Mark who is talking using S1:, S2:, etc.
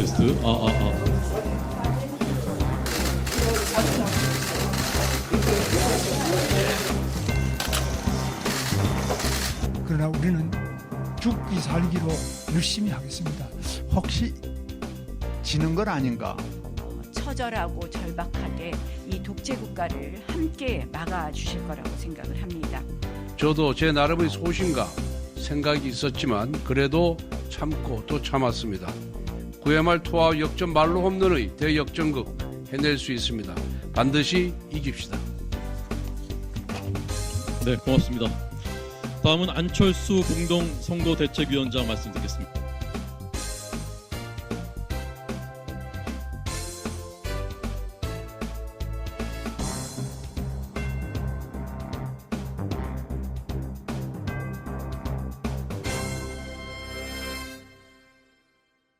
S1: 테스트. 아, 아, 아.
S2: 그러나 우리는 죽기 살기로 열심히 하겠습니다.
S3: 혹시 지는 건 아닌가?
S4: 처절하고 절박하게 이 독재 국가를 함께 막아 주실 거라고 생각을 합니다.
S5: 저도 제 나름의 소신과 생각이 있었지만 그래도 참고 또 참았습니다. 9회 말 투아웃 역전 말로 홈런의 대역전극 해낼 수 있습니다. 반드시 이깁시다.
S1: 네, 고맙습니다. 다음은 안철수 공동 선거대책위원장 말씀 듣겠습니다.